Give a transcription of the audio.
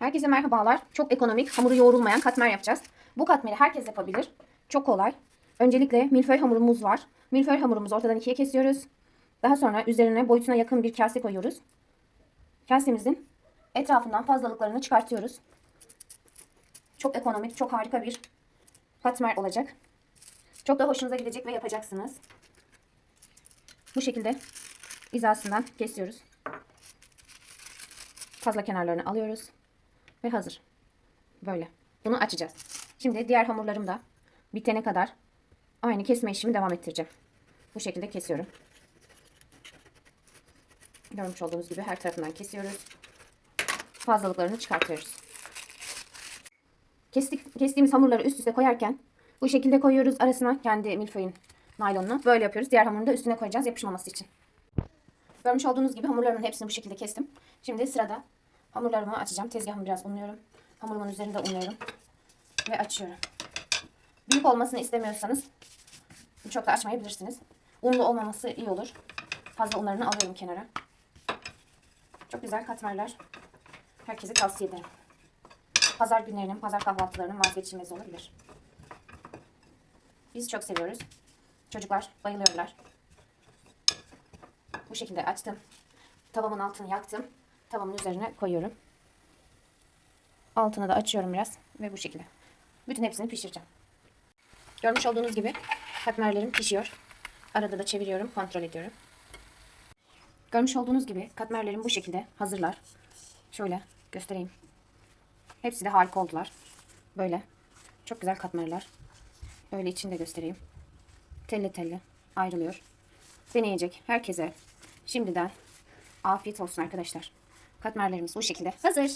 Herkese merhabalar. Çok ekonomik, hamuru yoğrulmayan katmer yapacağız. Bu katmeri herkes yapabilir. Çok kolay. Öncelikle milföy hamurumuz var. Milföy hamurumuzu ortadan ikiye kesiyoruz. Daha sonra üzerine boyutuna yakın bir kase koyuyoruz. Kasemizin etrafından fazlalıklarını çıkartıyoruz. Çok ekonomik, çok harika bir katmer olacak. Çok da hoşunuza gidecek ve yapacaksınız. Bu şekilde hizasından kesiyoruz. Fazla kenarlarını alıyoruz. Ve hazır. Böyle. Bunu açacağız. Şimdi diğer hamurlarım da bitene kadar aynı kesme işimi devam ettireceğim. Bu şekilde kesiyorum. Görmüş olduğunuz gibi her tarafından kesiyoruz. Fazlalıklarını çıkartıyoruz. Kestik, kestiğimiz hamurları üst üste koyarken bu şekilde koyuyoruz arasına kendi milföyün naylonunu. Böyle yapıyoruz. Diğer hamurunu da üstüne koyacağız yapışmaması için. Görmüş olduğunuz gibi hamurlarımın hepsini bu şekilde kestim. Şimdi sırada hamurlarımı açacağım. Tezgahımı biraz unluyorum. Hamurumun üzerinde unluyorum. Ve açıyorum. Büyük olmasını istemiyorsanız çok da açmayabilirsiniz. Unlu olmaması iyi olur. Fazla unlarını alıyorum kenara. Çok güzel katmerler. Herkese tavsiye ederim. Pazar günlerinin, pazar kahvaltılarının vazgeçilmezi olabilir. Biz çok seviyoruz. Çocuklar bayılıyorlar. Bu şekilde açtım. Tavamın altını yaktım. Tavamın üzerine koyuyorum. Altını da açıyorum biraz ve bu şekilde. Bütün hepsini pişireceğim. Görmüş olduğunuz gibi katmerlerim pişiyor. Arada da çeviriyorum, kontrol ediyorum. Görmüş olduğunuz gibi katmerlerim bu şekilde hazırlar. Şöyle göstereyim. Hepsi de harika oldular. Böyle. Çok güzel katmerler. Böyle içinde göstereyim. Telli telli ayrılıyor. Deneyecek herkese şimdiden afiyet olsun arkadaşlar. Katmerlerimiz bu şekilde hazır.